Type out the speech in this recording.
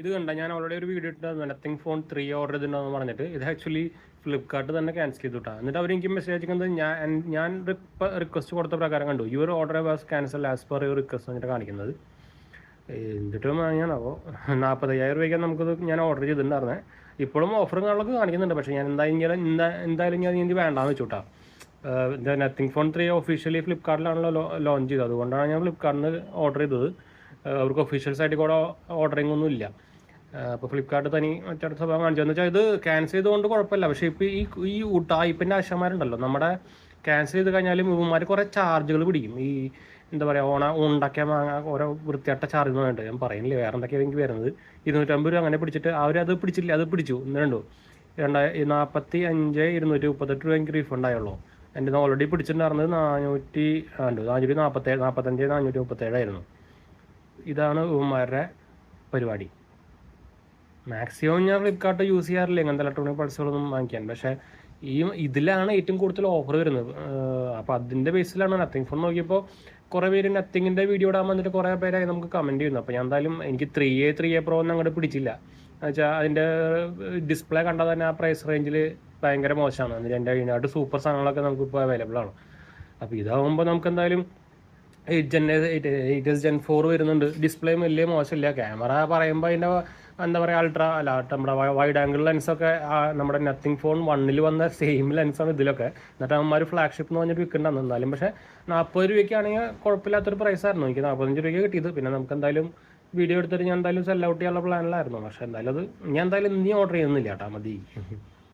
ഇത് കണ്ട ഞാൻ ഓൾറെഡി ഒരു വീഡിയോ ഇട്ടിട്ടുണ്ട് നത്തിങ് ഫോൺ ത്രീ ഓർഡർ ചെയ്തിട്ടുണ്ടെന്ന് പറഞ്ഞിട്ട്. ഇത് ആക്ച്വലി ഫ്ലിപ്കാർട്ട് തന്നെ ക്യാൻസൽ ചെയ്തു എന്നിട്ട് അവർ എനിക്ക് മെസ്സേജ് അയക്കുന്നത് ഞാൻ ഞാൻ റിക്വസ്റ്റ് കൊടുത്ത പ്രകാരം കണ്ടു. Your order was cancel as per your request എന്നിട്ട് കാണിക്കുന്നത്. എന്നിട്ടും ഞാനാവോ നാൽപ്പത്തയ്യായിരം രൂപയ്ക്ക് നമുക്കത് ഞാൻ ഓർഡർ ചെയ്തിട്ടുണ്ടായിരുന്നേ. ഇപ്പോഴും ഓഫറും ഓഫറുകളൊക്കെ കാണിക്കുന്നുണ്ട്. പക്ഷേ ഞാൻ എന്തായാലും എന്താ എന്തായാലും ഞാൻ ഇനി വേണ്ടാന്ന് വെച്ചുട്ടാ. നത്തിങ് ഫോൺ ത്രീ ഒഫീഷ്യലി ഫ്ലിപ്കാർട്ടിലാണല്ലോ ലോഞ്ച് ചെയ്തത്. അതുകൊണ്ടാണ് ഞാൻ ഫ്ലിപ്കാർട്ടിൽ നിന്ന് ഓർഡർ ചെയ്തത്. അവർക്ക് ഒഫീഷ്യൽസായിട്ട് കൂടെ ഓർഡറിംഗ് ഒന്നും ഇല്ല. അപ്പോൾ ഫ്ലിപ്കാർട്ട് തനി മറ്റൊരു സ്വഭാവം കാണിച്ചു. വെച്ചാൽ ഇത് ക്യാൻസൽ ചെയ്തുകൊണ്ട് കുഴപ്പമില്ല. പക്ഷേ ഇപ്പോൾ ഈ ഈ ഉട്ടായിപ്പിന്റെ ആവശ്യമാരുണ്ടല്ലോ നമ്മുടെ ക്യാൻസൽ ചെയ്ത് കഴിഞ്ഞാലും ഇവന്മാർ കുറേ ചാർജുകൾ പിടിക്കും. ഈ എന്താ പറയുക ഓണ ഉണ്ടാക്കിയ മാങ്ങ ഓരോ വൃത്തിയായിട്ട ചാർജ് എന്ന് വേണ്ട ഞാൻ പറയുന്നില്ല? വേറെ എന്തൊക്കെയാണ് എനിക്ക് വരുന്നത്? ഇരുന്നൂറ്റമ്പത് രൂപ അങ്ങനെ പിടിച്ചിട്ട് അവരത് പിടിച്ചില്ല. അത് പിടിച്ചു. എന്നുണ്ടോ രണ്ടായി നാൽപ്പത്തി അഞ്ച് ഇരുന്നൂറ്റി മുപ്പത്തെട്ട് രൂപ എനിക്ക് റീഫണ്ട് ആയുള്ളൂ. എന്റെ ഓൾറെഡി പിടിച്ചിട്ടുണ്ടായിരുന്നത് നാനൂറ്റി ഉണ്ട് നാനൂറ്റി നാൽപ്പത്തേഴ് നാൽപ്പത്തഞ്ച് നാനൂറ്റി മുപ്പത്തേഴായിരുന്നു ഇതാണ് ഇവന്മാരുടെ പരിപാടി. മാക്സിമം ഞാൻ ഫ്ലിപ്കാർട്ട് യൂസ് ചെയ്യാറില്ല. ഇങ്ങനത്തെ ഇലക്ട്രോണിക് പൾസുകളൊന്നും വാങ്ങിക്കാൻ. പക്ഷേ ഈ ഇതിലാണ് ഏറ്റവും കൂടുതൽ ഓഫർ വരുന്നത്. അപ്പോൾ അതിന്റെ ബേസിലാണ് നത്തിങ് ഫോൺ നോക്കിയപ്പോൾ കുറേ പേര് നത്തിങ്ങിന്റെ വീഡിയോ ഇടാൻ വന്നിട്ട് കുറേ പേരായി നമുക്ക് കമന്റ് ചെയ്യുന്നു. അപ്പോൾ ഞാൻ എന്തായാലും എനിക്ക് three A three A pro ഒന്നും അങ്ങോട്ട് പിടിച്ചില്ല. എന്നുവെച്ചാൽ അതിന്റെ ഡിസ്പ്ലേ കണ്ടാൽ തന്നെ ആ പ്രൈസ് റേഞ്ചിൽ ഭയങ്കര മോശമാണ്. എന്റെ അതിനകത്ത് സൂപ്പർ സാധനങ്ങളൊക്കെ നമുക്കിപ്പോൾ അവൈലബിൾ ആണ്. അപ്പോൾ ഇതാകുമ്പോൾ നമുക്ക് എന്തായാലും eight Gen eight S Gen four വരുന്നുണ്ട്. ഡിസ്പ്ലേയും വലിയ മോശമില്ല. ക്യാമറ പറയുമ്പോൾ അതിന്റെ എന്താ പറയുക അൾട്രാ അല്ല നമ്മുടെ വൈഡ് ആംഗിൾ ലെൻസൊക്കെ നമ്മുടെ നത്തിങ് ഫോൺ വണ്ണിൽ വന്ന സെയിം ലെൻസാണ് ഇതിലൊക്കെ. എന്നിട്ട് അവന്മാർ ഫ്ലാഗ്ഷിപ്പ് എന്ന് പറഞ്ഞിട്ട് വിൽക്കണ്ടെന്ന് എന്നാലും. പക്ഷേ നാൽപ്പത് രൂപയ്ക്കാണെങ്കിൽ കുഴപ്പമില്ലാത്തൊരു പ്രൈസായിരുന്നു എനിക്ക് നാൽപ്പത്തഞ്ച് രൂപയ്ക്ക് കിട്ടിയത്. പിന്നെ നമുക്ക് എന്തായാലും വീഡിയോ എടുത്തിട്ട് ഞാൻ എന്തായാലും സെൽ ഔട്ട് ചെയ്യാനുള്ള പ്ലാനിലായിരുന്നു പക്ഷേ എന്തായാലും അത് ഞാൻ എന്തായാലും ഇനി ഓർഡർ ചെയ്യുന്നില്ല. കേട്ടോ മതി.